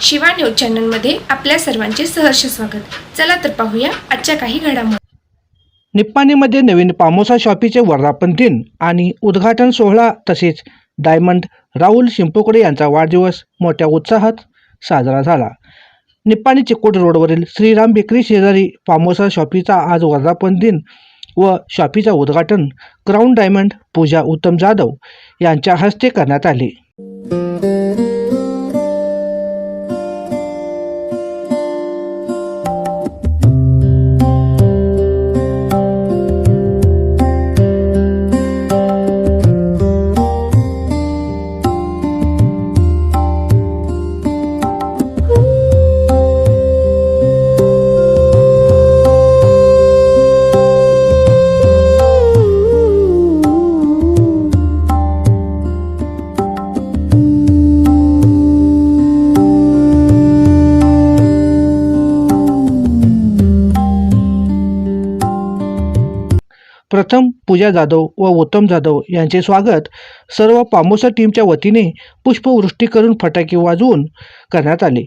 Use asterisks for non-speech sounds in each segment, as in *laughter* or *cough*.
Shiva news चॅनलमध्ये आपल्या सर्वांचे सहर्ष स्वागत. चला तर पाहूया आजच्या काही घडामोडी. निप्पाणीमध्ये नवीन पामोसा शॉपीचे वर्धापन दिन आणि उद्घाटन सोहळा तसेच डायमंड राहुल शिंपोकडे यांचा वाढदिवस मोठ्या उत्साहात साजरा झाला. निप्पाणी चिकोट रोडवरील श्रीराम बेकरी शेजारी पामोसा शॉपीचा आज वर्धापन दिन व शॉपीचा उद्घाटन क्राऊन डायमंड पूजा उत्तम जाधव यांच्या हस्ते करण्यात आले. पूजा जाधव व उत्तम जाधव यांचे स्वागत सर्व पामोसा टीमच्या वतीने पुष्पवृष्टी करून फटाके वाजवून करण्यात आले.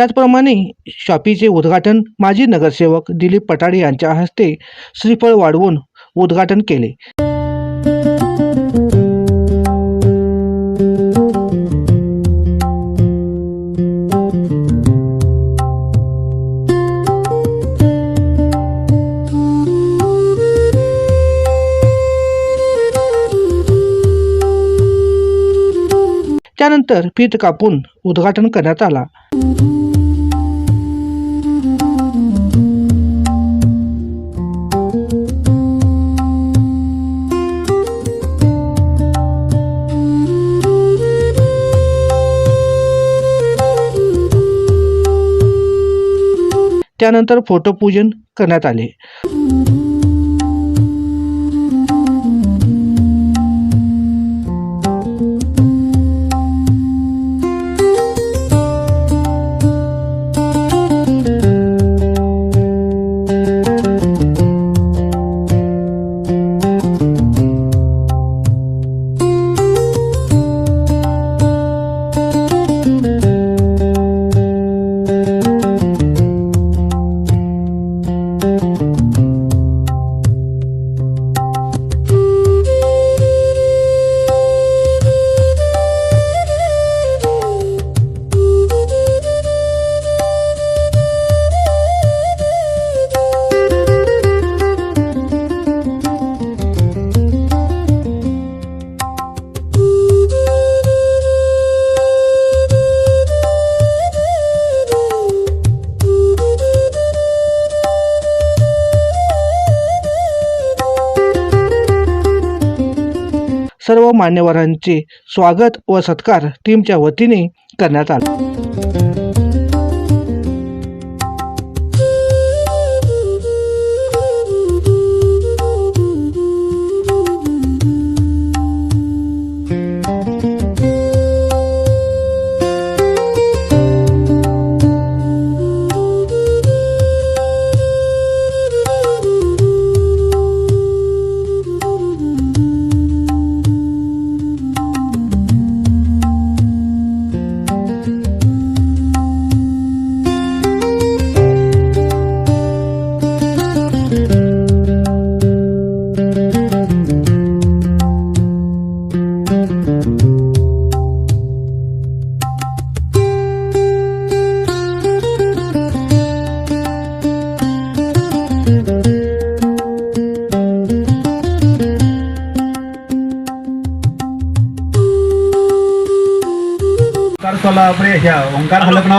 त्याचप्रमाणे शॉपीचे उद्घाटन माजी नगरसेवक दिलीप पटाडे यांच्या हस्ते श्रीफळ वाढवून उद्घाटन केले. त्यानंतर फीत कापून उद्घाटन करण्यात आला. त्यानंतर फोटोपूजन करण्यात आले. सर्व मान्यवरांचे स्वागत व सत्कार टीमच्या वतीने करण्यात आला.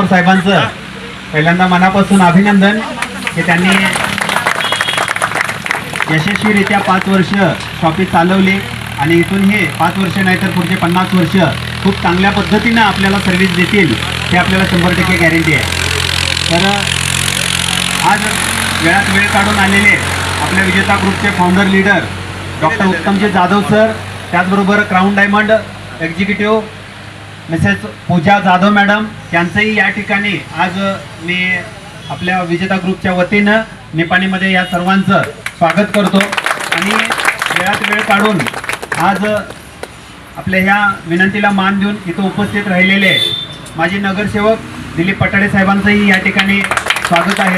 ओंकार साहेबांचं पहिल्यांदा मनापासून अभिनंदन की त्यांनी यशस्वीरित्या पाच वर्ष शॉपी चालवली आणि इथून हे पाच वर्ष नाही तर पुढचे पन्नास वर्ष खूप चांगल्या पद्धतीनं आपल्याला सर्व्हिस देतील हे आपल्याला शंभर टक्के गॅरंटी आहे. तर आज वेळात वेळ काढून आलेले आपल्या विजेता ग्रुपचे founder leader doctor Uttamji Jadhav sir त्याचबरोबर crown diamond executive Mrs Pooja Jadhav madam यांचंही या ठिकाणी आज मी आपल्या विजेता ग्रुपच्या वतीनं निपाणीमध्ये या सर्वांचं स्वागत करतो. आणि वेळात वेळ काढून आज आपल्या ह्या विनंतीला मान देऊन इथं उपस्थित राहिलेले माजी नगरसेवक दिलीप पटाडे साहेबांचंही या ठिकाणी स्वागत आहे.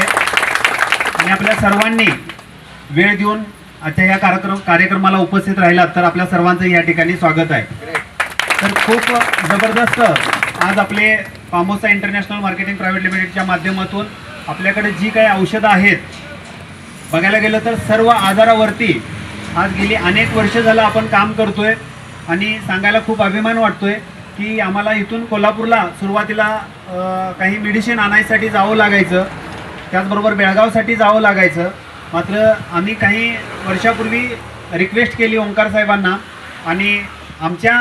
आणि आपल्या सर्वांनी वेळ देऊन आजच्या या कार्यक्रम कार्यक्रमाला उपस्थित राहिलात तर आपल्या सर्वांचं या ठिकाणी स्वागत आहे. तर खूप जबरदस्त आज आपले पामोसा इंटरनॅशनल मार्केटिंग प्रायव्हेट लिमिटेडच्या माध्यमातून आपल्याकडे जी काही औषधं आहेत बघायला गेलं तर सर्व आजारावरती आज गेली अनेक वर्ष झालं आपण काम करतोय आणि सांगायला खूप अभिमान वाटतोय की आम्हाला इथून कोल्हापूरला सुरुवातीला काही मेडिसिन आणायसाठी जावं लागायचं त्याचबरोबर बेळगावसाठी जावं लागायचं. मात्र आम्ही काही वर्षापूर्वी रिक्वेस्ट केली ओंकार साहेबांना आणि आमच्या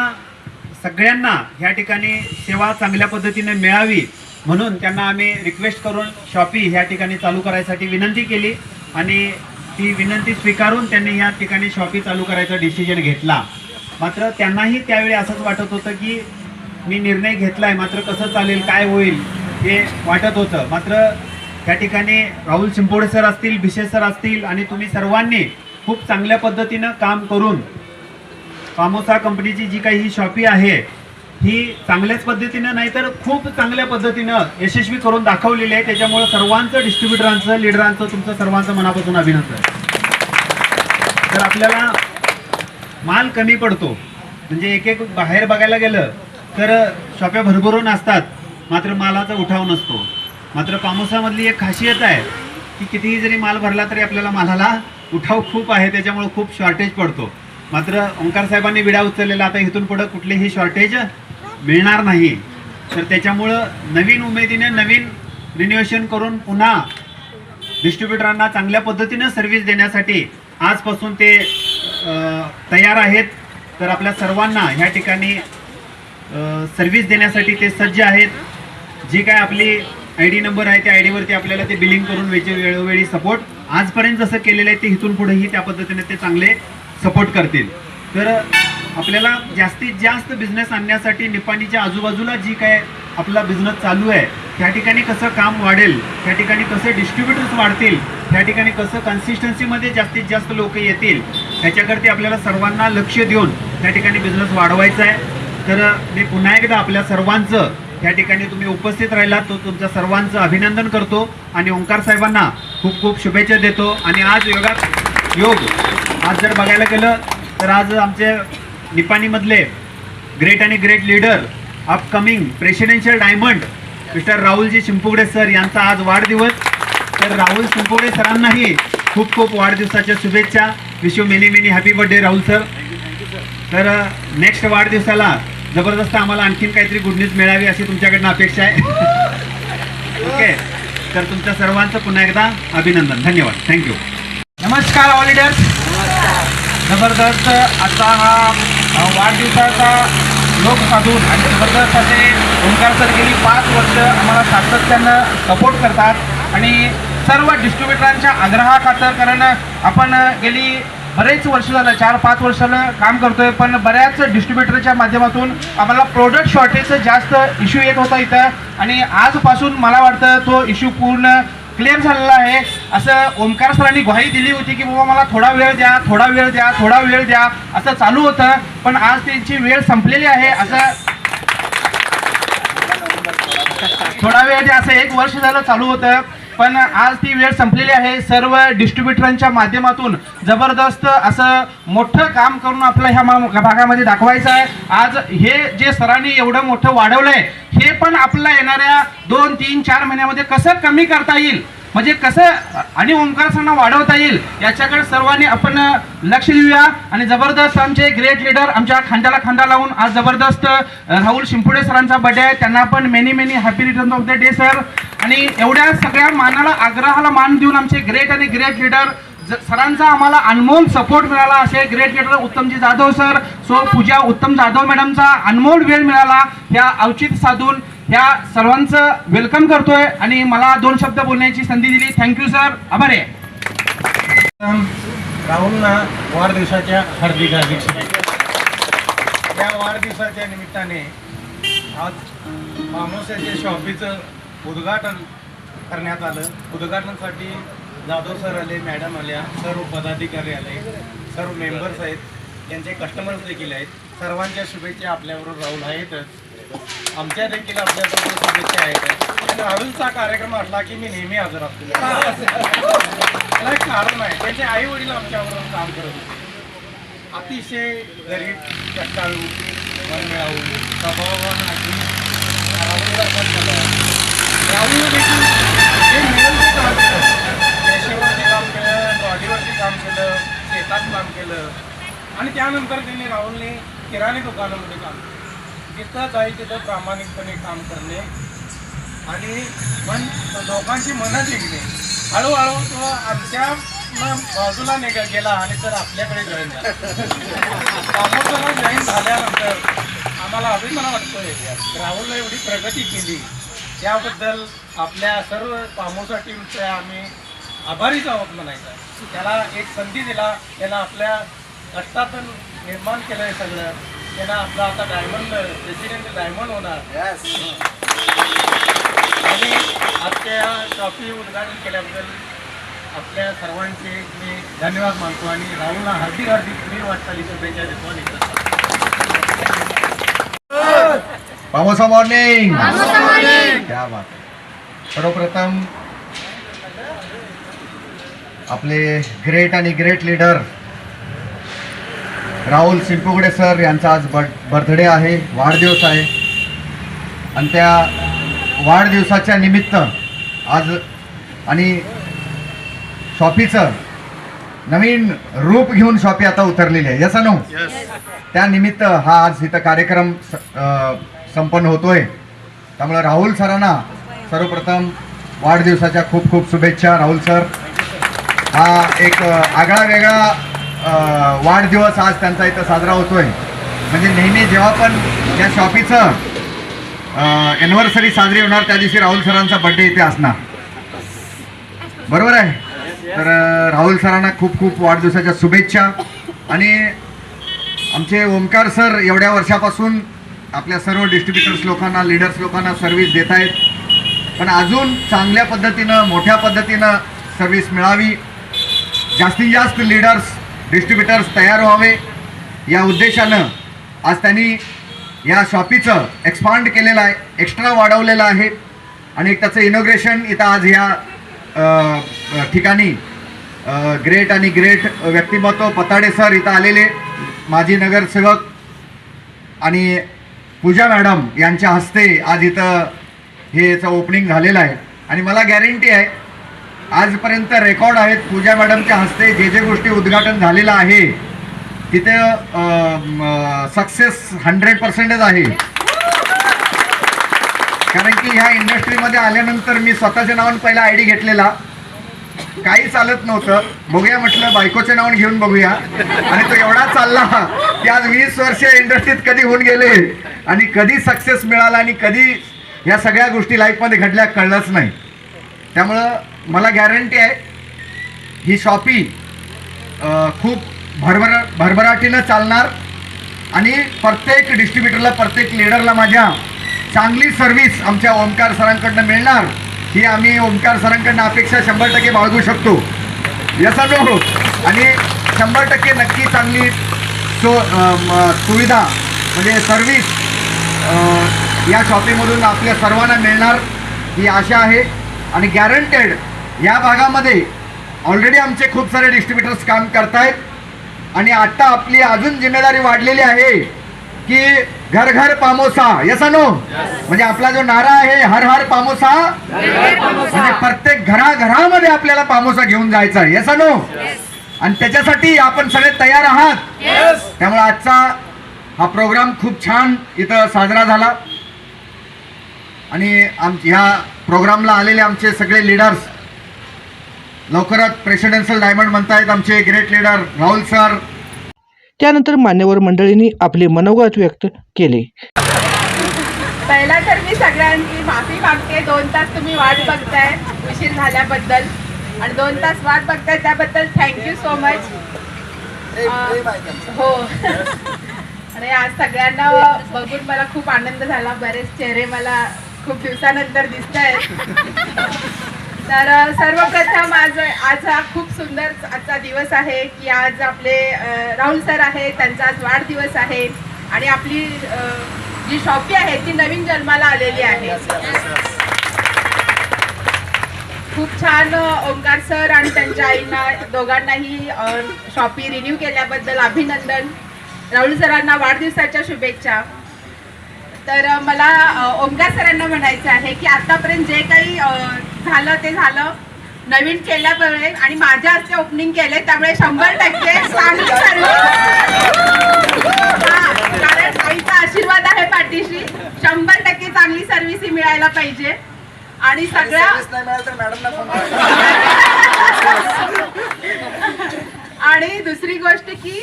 सगळ्यांना ह्या ठिकाणी सेवा चांगल्या पद्धतीने मिळावी म्हणून त्यांना आम्ही रिक्वेस्ट करून शॉपी ह्या ठिकाणी चालू करायसाठी विनंती केली आणि ती विनंती स्वीकारून त्यांनी या ठिकाणी शॉपी चालू करायचा डिसिजन घेतला. मात्र त्यांनाही त्यावेळी असंच वाटत होतं की मी निर्णय घेतला आहे मात्र कसं चालेल काय होईल हे वाटत होतं. मात्र त्या ठिकाणी राहुल शिंपोडे सर असतील भिशे सर असतील आणि तुम्ही सर्वांनी खूप चांगल्या पद्धतीनं काम करून फामोसा कंपनीची जी काही ही शॉपी आहे ही चांगल्याच पद्धतीनं नाही तर खूप चांगल्या पद्धतीनं यशस्वी करून दाखवलेली आहे. त्याच्यामुळे सर्वांचं डिस्ट्रीब्युटरांचं लिडरांचं तुमचं सर्वांचं मनापासून अभिनंदन. तर आपल्याला माल कमी पडतो. म्हणजे एक एक बाहेर बघायला गेलं तर शॉप्या भरभरून असतात मात्र मालाचा उठाव नसतो. मात्र पामोसामधली एक खासियत आहे की कितीही जरी माल भरला तरी आपल्याला मालाला उठाव खूप आहे. त्याच्यामुळे खूप शॉर्टेज पडतो. मात्र ओंकार साहेबांनी विडा उचललेला आता इथून पुढं कुठलेही शॉर्टेज मिळणार नाही. तर त्याच्यामुळं नवीन उमेदीने नवीन रिन्युएशन करून पुन्हा डिस्ट्रीब्युटरांना चांगल्या पद्धतीनं सर्व्हिस देण्यासाठी आजपासून ते तयार आहेत. तर आपल्या सर्वांना ह्या ठिकाणी सर्व्हिस देण्यासाठी ते सज्ज आहेत. जी काय आपली आय डी नंबर आहे त्या आय डीवरती आपल्याला ते बिलिंग करून वेचे वेळोवेळी सपोर्ट आजपर्यंत जसं केलेलं आहे ते इथून पुढेही त्या पद्धतीने ते चांगले सपोर्ट करतील. तर आपल्याला जास्तीत जास्त बिझनेस आणण्यासाठी निपाणीच्या आजूबाजूला जी काय आपला बिझनेस चालू आहे त्या ठिकाणी कसं काम वाढेल त्या ठिकाणी कसं डिस्ट्रीब्युटर्स वाढतील त्या ठिकाणी कसं कन्सिस्टन्सीमध्ये जास्तीत जास्त लोक येतील ह्याच्याकरती आपल्याला सर्वांना लक्ष देऊन त्या ठिकाणी बिझनेस वाढवायचा आहे. तर मी पुन्हा एकदा आपल्या सर्वांचं त्या ठिकाणी तुम्ही उपस्थित राहिलात तो तुमच्या सर्वांचं अभिनंदन करतो आणि ओंकार साहेबांना खूप खूप शुभेच्छा देतो. आणि आज योगात योग. आज जर बघायला गेलं तर आज आमचे निपाणीमधले ग्रेट आणि great leader upcoming presidential diamond mister Rahulji Shimpugade sir यांचा आज वाढदिवस. तर राहुल शिंपुगडे सरांनाही खूप खूप वाढदिवसाच्या शुभेच्छा. Wish you many many happy birthday Rahul sir तर नेक्स्ट वाढदिवसाला जबरदस्त आम्हाला आणखीन काहीतरी गुड न्यूज मिळावी अशी तुमच्याकडनं अपेक्षा आहे. *laughs* ओके तर तुमच्या सर्वांचं पुन्हा एकदा अभिनंदन. धन्यवाद. थँक्यू नमस्कार ऑलिडर्स जबरदस्त आता हा वाढदिवसाचा लोक साधून आणि जबरदस्त असे ओंकार सर गेली पाच वर्ष आम्हाला सातत्यानं सपोर्ट करतात. आणि सर्व डिस्ट्रीब्युटरांच्या आग्रहाखातर कारण आपण गेली बरेच वर्ष झालं चार पाच वर्षानं काम करतोय पण बऱ्याच डिस्ट्रीब्युटरच्या माध्यमातून आम्हाला प्रोडक्ट शॉर्टेजचं जास्त इश्यू येत होता इथं. आणि आजपासून मला वाटतं तो इश्यू पूर्ण क्लिअर झालेला आहे. असं ओंकार सरांनी ग्वाही दिली होती की बाबा मला थोडा वेळ द्या थोडा वेळ द्या थोडा वेळ द्या. असं चालू होतं. पण आज त्यांची वेळ संपलेली आहे. असं थोडा वेळ द्या असं एक वर्ष झालं चालू होतं. पण आज ती वेळ संपलेली आहे. सर्व डिस्ट्रीब्युटरांच्या माध्यमातून जबरदस्त असं मोठं काम करून आपलं ह्या मा- भागामध्ये दाखवायचं आहे. आज हे जे सरांनी एवढं मोठं वाढवलंय हे पण आपल्याला येणाऱ्या दोन तीन चार महिन्यामध्ये कसं कमी करता येईल? म्हणजे कसं आणि ओंकार सरांना वाढवता येईल? याच्याकडे सर्वांनी आपण लक्ष देऊया. आणि जबरदस्त आमचे ग्रेट लीडर आमच्या खांद्याला खांदा लावून आज जबरदस्त राहुल शिंपुडे सरांचा बर्थडे आहे. त्यांना पण many many happy return of the day sir आणि एवढ्या सगळ्या मानाला आग्रहाला मान देऊन आमचे ग्रेट आणि ग्रेट लीडर सरांचा आम्हाला अनमोल सपोर्ट मिळाला. असे great leader Uttamji Jadhav sir so Pooja Uttam Jadhav मॅडमचा अनमोल वेळ मिळाला. ह्या औचित साधून ह्या सर्वांचं वेलकम करतोय आणि मला दोन शब्द बोलण्याची संधी दिली. थँक्यू सर आभार आहे. राहुलना वाढदिवसाच्या हार्दिक हार्दिक शुभेच्छा. या वाढदिवसाच्या निमित्ताने आज मामोसाच्या शॉपीचं उद्घाटन करण्यात आलं. उद्घाटनासाठी जाधव सर आले मॅडम आल्या सर्व पदाधिकारी आले सर्व मेंबर्स आहेत. त्यांचे कस्टमर्स देखील आहेत. सर्वांच्या शुभेच्छा आपल्याबरोबर राहुल आहेतच. आमच्या देखील आपल्याबरोबर शुभेच्छा आहेत. आणि राहुलचा कार्यक्रम असला की मी नेहमी हजर असतो. त्याला एक कारण आहे. त्यांचे आई वडील आमच्याबरोबर काम करत होते. अतिशय गरीब कष्टाळू मनमिळावू स्वभावान अगदी राहुलला पण त्यानंतर त्यांनी राहुलने किराणे दुकानामध्ये काम केलं. जिथं जाईल तिथं प्रामाणिकपणे काम करणे आणि मन लोकांची मनं जिंकणे. हळूहळू तो आमच्या बाजूला निघा गेला आणि तर आपल्याकडे जॉईन झाला. कामोसाला जॉईन झाल्यानंतर आम्हाला अभिमान वाटतोय. राहुलने एवढी प्रगती केली. त्याबद्दल आपल्या सर्व पामोसा टीमचे आम्ही आभारीच आहोत म्हणायचं. त्याला एक संधी दिला. त्याला आपल्या कष्टातून निर्माण केलं हे सगळं. त्यानं आपला आता डायमंड प्रेसिडेंट डायमंड होणार. आणि आजच्या या शॉपी उद्घाटन केल्याबद्दल आपल्या सर्वांचे मी धन्यवाद मानतो आणि राहुलला हार्दिक हार्दिक मी वाटचाली शुभेच्छा देतो आणि मॉर्निंग क्या बात आहे. सर्वप्रथम आपले ग्रेट आणि great leader Rahul Shimpugade sir यांचा आज बर्थ बर्थडे आहे वाढदिवस आहे. आणि त्या वाढदिवसाच्या निमित्त आज आणि शॉपीचं नवीन रूप घेऊन शॉपी आता उतरलेली आहे. यस नो त्यानिमित्त हा आज इथं कार्यक्रम संपन्न होतोय. त्यामुळे राहुल सरांना सर्वप्रथम वाढदिवसाच्या खूप खूप शुभेच्छा राहुल सर. हा एक आगळा वेगळा वाढदिवस आज त्यांचा इथं साजरा होतोय. म्हणजे नेहमी जेव्हा पण या शॉपीचं एनिव्हर्सरी साजरी होणार त्या दिवशी राहुल सरांचा बड्डे इथे असणार. बरोबर आहे? तर राहुल सरांना खूप खूप वाढदिवसाच्या शुभेच्छा. आणि आमचे ओमकार सर एवढ्या वर्षापासून आपल्या सर्व डिस्ट्रीब्युटर्स लोकांना लीडर्स लोकांना सर्व्हिस देत आहेत पण अजून चांगल्या पद्धतीनं मोठ्या पद्धतीनं सर्व्हिस मिळावी. जास्तीत जास्त लीडर्स डिस्ट्रीब्युटर्स तयार व्हावे. या उद्देशानं आज त्यांनी या शॉपीचं एक्सपांड केलेलं आहे एक्स्ट्रा वाढवलेलं आहे. आणि त्याचं इनोग्रेशन इथं आज ह्या ठिकाणी ग्रेट आणि ग्रेट व्यक्तिमत्व पताडे सर इथं आलेले माजी नगरसेवक आणि पूजा मॅडम यांच्या हस्ते आज इथं हे याचं ओपनिंग झालेलं आहे. आणि मला गॅरंटी आहे आजपर्यंत रेकॉर्ड आहेत पूजा मॅडमच्या हस्ते. जे जे गोष्टी उद्घाटन झालेलं आहे तिथे सक्सेस हंड्रेड पर्सेंटच आहे. कारण की ह्या इंडस्ट्रीमध्ये आल्यानंतर मी स्वतःच्या नावानं पहिला आय डी घेतलेला. काही चालत नव्हतं. बघूया म्हटलं बायकोच्या नावाने घेऊन बघूया. आणि तो एवढा चालला की आज वीस वर्ष इंडस्ट्रीत कधी होऊन गेले? आणि कधी सक्सेस मिळाला आणि कधी या सगळ्या गोष्टी लाईफमध्ये घडल्या कळलंच नाही. त्यामुळं मला गॅरंटी आहे ही शॉपी खूप भरभर भरभराटीनं चालणार आणि प्रत्येक डिस्ट्रीब्युटरला प्रत्येक लीडरला माझ्या चांगली सर्व्हिस आमच्या ओमकार सरांकडनं मिळणार ही आम्ही ओमकार सरांकडनं अपेक्षा शंभर टक्के बाळगू शकतो. याचा नो आणि शंभर टक्के नक्की चांगली सो सुविधा म्हणजे सर्व्हिस या शॉपिंगमधून आपल्या सर्वांना मिळणार ही आशा आहे. आणि गॅरंटेड या भागामध्ये ऑलरेडी आमचे खूप सारे डिस्ट्रीब्युटर्स काम करतायत. आणि आता आपली अजून जिम्मेदारी वाढलेली आहे की घर घर पामोसा. यसा नो म्हणजे आपला जो नारा आहे हर हर पामोसा म्हणजे प्रत्येक घराघरामध्ये आपल्याला पामोसा घेऊन जायचा आहे. यसा नो आणि त्याच्यासाठी आपण सगळे तयार आहात. त्यामुळे आजचा हा प्रोग्राम खूप छान इथं साजरा झाला. आणि आम ह्या प्रोग्रामला आलेले आमचे सगळे लीडर्स लवकरात प्रेसिडेन्शियल डायमंड म्हणतायत आमचे ग्रेट लीडर राहुल सर. त्यानंतर मान्यवर मंडळींनी आपले मनोगत व्यक्त केले. पहिला तर मी सगळ्यांची माफी मागते. दोन तास तुम्ही वाट बघताय उशीर झाल्याबद्दल. आणि दोन तास वाट बघताय त्याबद्दल थँक्यू सो मच हो. आणि आज सगळ्यांना बघून मला खूप आनंद झाला. बरेच चेहरे मला खूप दिवसानंतर दिसत आहेत तर सर्वप्रथम आज आज हा खूप सुंदर आजचा दिवस आहे की आज आपले राहुल सर आहे त्यांचा आज वाढदिवस आहे आणि आपली जी शॉपी आहे ती नवीन जन्माला आलेली आहे. खूप छान ओंकार सर आणि त्यांच्या आईना दोघांनाही शॉपी रिन्यू केल्याबद्दल अभिनंदन. राहुल सरांना वाढदिवसाच्या शुभेच्छा. तर मला अ, ओंकार सरांना म्हणायचं आहे की आतापर्यंत जे काही झालं ते झालं. नवीन केल्यामुळे आणि माझ्या हस्ते ओपनिंग केले त्यामुळे शंभर टक्के कारण आशीर्वाद आहे पाठीशी. शंभर टक्के चांगली सर्व्हिस ही मिळायला पाहिजे. आणि सगळ्या आणि दुसरी गोष्ट की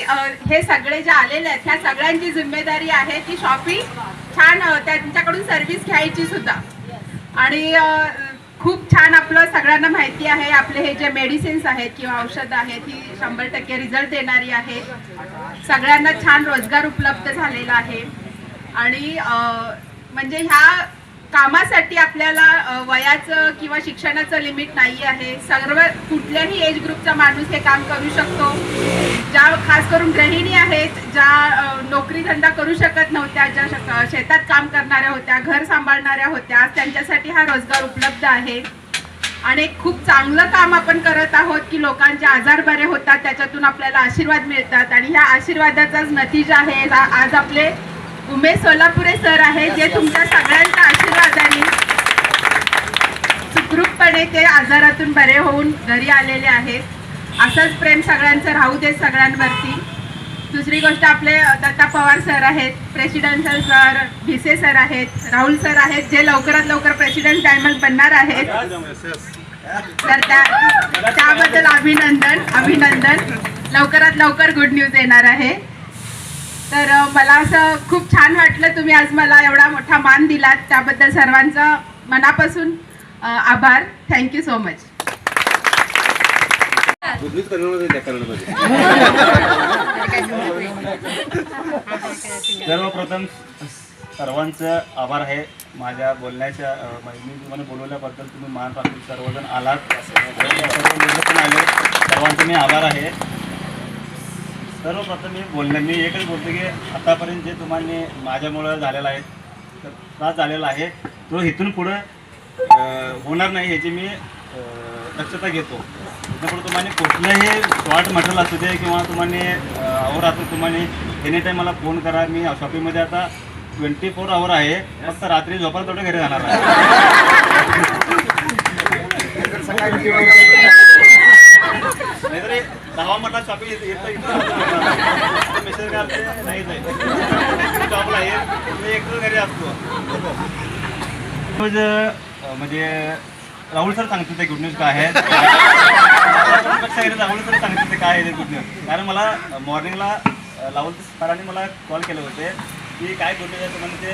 हे सगळे जे आलेले आहेत ह्या सगळ्यांची जिम्मेदारी आहे की शॉपी छान त्यांच्याकडून सर्व्हिस घ्यायची सुद्धा. आणि खूप छान आपलं सगळ्यांना माहिती आहे आपले हे जे मेडिसिन्स आहेत किंवा औषधं आहेत ही शंभर टक्के रिझल्ट देणारी आहे. सगळ्यांना छान रोजगार उपलब्ध झालेला आहे. आणि म्हणजे ह्या कामासाठी आपल्याला वयाचं किंवा शिक्षणाचं लिमिट नाही आहे. सर्व कुठल्याही एज ग्रुपचा माणूस हे काम करू शकतो. ज्या खास करून गृहिणी आहेत ज्या नोकरी धंदा करू शकत नव्हत्या ज्या शेतात काम करणाऱ्या होत्या घर सांभाळणाऱ्या होत्या त्यांच्यासाठी हा रोजगार उपलब्ध आहे. आणि खूप चांगलं काम आपण करत आहोत की लोकांचे आजार बरे होतात त्याच्यातून आपल्याला आशीर्वाद मिळतात. आणि ह्या आशीर्वादाचाच नतीजा आहे. आज आपले उमेश सोलापुरे सर आहे जे तुमच्या सगळ्यांच्या आशीर्वादाने सुखरूपपणे ते आजारातून बरे होऊन घरी आलेले आहेत. असंच प्रेम सगळ्यांचं राहू दे सगळ्यांवरती. दुसरी गोष्ट आपले दत्ता पवार सर आहेत प्रेसिडेन्शियल सर भिसे सर आहेत राहुल सर आहेत जे लवकरात लवकर प्रेसिडेंट डायमंड बनणार आहेत. तर त्या त्याबद्दल अभिनंदन अभिनंदन. लवकरात लवकर गुड न्यूज येणार आहे. तर मला असं खूप छान वाटलं तुम्ही आज मला एवढा मोठा मान दिलात. त्याबद्दल सर्वांचं मनापासून आभार. थँक्यू सो मच सर्वप्रथम सर्वांचं आभार आहे. माझ्या बोलण्याच्या मी तुम्हाला बोलवल्याबद्दल तुम्ही मान राखून सर्वजण आलात. पण आले. सर्वांचे मी आभार आहे. सर्वप्रथम मी बोलणं मी एकच बोलतो की आतापर्यंत जे तुम्हाला माझ्यामुळं झालेला आहे तर त्रास झालेला आहे तो इथून पुढं होणार नाही याची मी दक्षता घेतो. पुढं तुम्हाला कुठलंही शॉर्ट मटेरियल असू दे किंवा तुम्हाला अहोरात्र तुम्हाला एनी टाईम मला फोन करा. मी शॉपिंगमध्ये आता ट्वेंटी फोर आवर आहे फक्त रात्री झोपायला तेवढं घरी जाणार आहे. दहा शॉपिंग मेसेज करते. नाही जाईल जॉबला आहे. मी एकटं घरी असतो. अं, म्हणजे राहुल सर सांगतो ते गुड न्यूज काय आहे? काय आहे कारण मला मॉर्निंगला राहुल सरांनी मला कॉल केले होते. की काय गुड न्यूज आहे तुम्हाला ते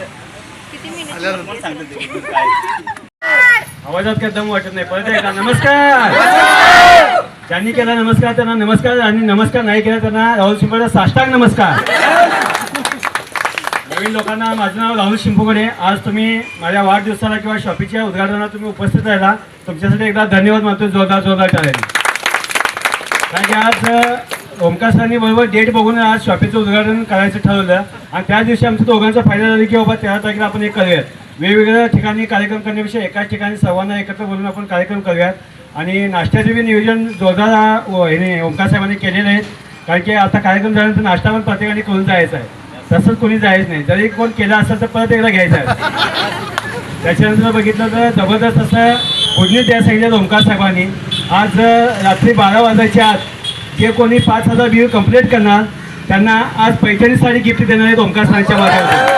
आहे. आवाजात काय दम वाटत नाही. परत एकदा नमस्कार! ज्यांनी केला नमस्कार त्यांना नमस्कार आणि नमस्कार नाही केला त्यांना राहुल शिंपडे साष्टांग नमस्कार. नवीन लोकांना माझं नाव राहुल शिंपुकडे आज तुम्ही माझ्या वाढदिवसाला किंवा शॉपीच्या उद्घाटनाला तुम्ही उपस्थित राहिला. तुमच्यासाठी एकदा धन्यवाद मानतो जोरदार जोरदार टाळेल कारण की आज अ, बरोबर डेट बघून आज शॉपिंगचं उद्घाटन करायचं ठरवलं. आणि त्या दिवशी आमच्या दोघांचा फायदा झाला की बाबा तेरा तारखेला आपण एक करूयात. वेगवेगळ्या ठिकाणी कार्यक्रम करण्यापेक्षा एकाच ठिकाणी सर्वांना एकत्र बोलून आपण कार्यक्रम करूयात. आणि नाश्त्याचे बी नियोजन जोरदार अ, व- साहेबांनी केलेले आहेत कारण की आता कार्यक्रम झाल्यानंतर नाश्ता पण प्रत्येकाने करून जायचा आहे. तसंच कोणी जायचं नाही. जरी कोण केला असेल तर परत एकदा घ्यायचा आहे. त्याच्यानंतर बघितलं तर जबरदस्त असं गुड त्या द्या सांगितलं ओमकार साहेबांनी. आज रात्री बारा वाजायच्या आत जे कोणी पाच हजार बिल कंप्लीट करणार त्यांना आज पैठणी साडी गिफ्ट देणार आहेत ओमकार साहेबांच्या माध्यमातून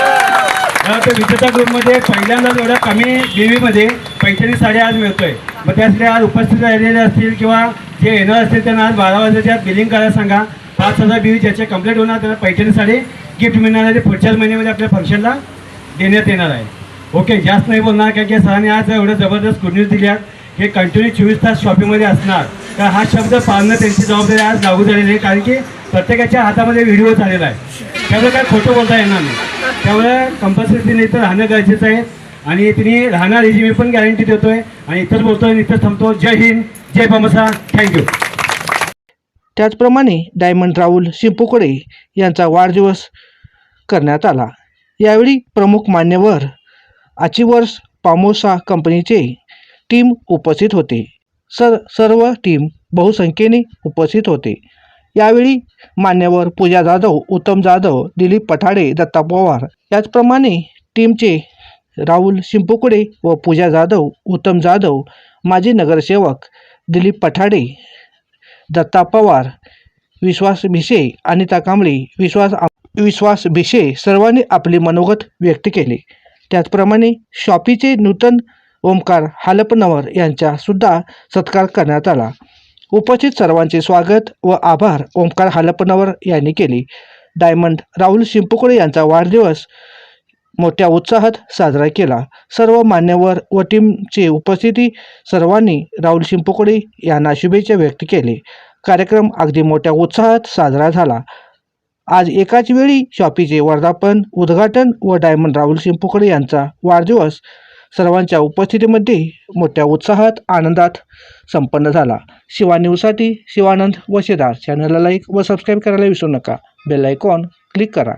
तर ते विजेता ग्रुपमध्ये पहिल्यांदाच एवढ्या कमी देवीमध्ये पैठणी साडी आज मिळतोय. मग त्यासाठी आज उपस्थित राहिलेले असतील किंवा जे येणार असतील त्यांना आज बारा वाजताच्या आत बिलिंग करायला सांगा. पाच हजार बिल ज्याचे कंप्लीट होणार त्यांना पैठणी साडी गिफ्ट मिळणार आहे. पुढच्याच महिन्यामध्ये आपल्या फंक्शनला देण्यात येणार आहे. ओके जास्त नाही बोलणार कारण की सरांनी आज एवढं जबरदस्त गुड न्यूज दिली आहे. हे कंटिन्यू चोवीस तास शॉपिंगमध्ये असणार. तर हा शब्द पाळणं त्यांची जबाबदारी आज लागू झालेली आहे कारण की प्रत्येकाच्या हातामध्ये व्हिडिओ झालेला आहे. त्यामुळे काय खोटं बोलता येणार नाही. त्यामुळे कंपल्सरी तिने इथं राहणं गरजेचं आहे. आणि तिने राहणार याची मी पण गॅरंटी देतोय. आणि इथंच बोलतोय इथंच थांबतो. जय हिंद जय बामसा थँक्यू त्याचप्रमाणे डायमंड राहुल शिंपुकडे यांचा वाढदिवस करण्यात आला. यावेळी प्रमुख मान्यवर अचिवर्स पामोसा कंपनीचे टीम उपस्थित होते. सर सर्व टीम बहुसंख्येने उपस्थित होते. यावेळी मान्यवर पूजा जाधव उत्तम जाधव दिलीप पठाडे दत्ता पवार याचप्रमाणे टीमचे राहुल शिंपुकडे व पूजा जाधव उत्तम जाधव माजी नगरसेवक दिलीप पठाडे दत्ता पवार विश्वास भिसे अनिता कांबळे विश्वास विश्वास भिसे सर्वांनी आपले मनोगत व्यक्त केले. त्याचप्रमाणे शॉपीचे नूतन ओमकार हालपनवर यांचा सुद्धा सत्कार करण्यात आला. उपस्थित सर्वांचे स्वागत व आभार ओमकार हालपनवर यांनी केले. डायमंड राहुल शिंपुकडे यांचा वाढदिवस मोठ्या उत्साहात साजरा केला. सर्व मान्यवर व टीमचे उपस्थिती सर्वांनी राहुल शिंपुकडे यांना शुभेच्छा व्यक्त केले. कार्यक्रम अगदी मोठ्या उत्साहात साजरा झाला. आज एकाच वेळी शॉपीचे वर्धापन उद्घाटन व डायमंड राहुल शिंपुकडे यांचा वाढदिवस. सर्वांच्या उपस्थितीमध्ये मोठ्या उत्साहात आनंदात संपन्न झाला. शिवा न्यूजसाठी शिवानंद वशेदार. चॅनलला लाईक व सबस्क्राईब करायला विसरू नका. बेल आयकॉन क्लिक करा.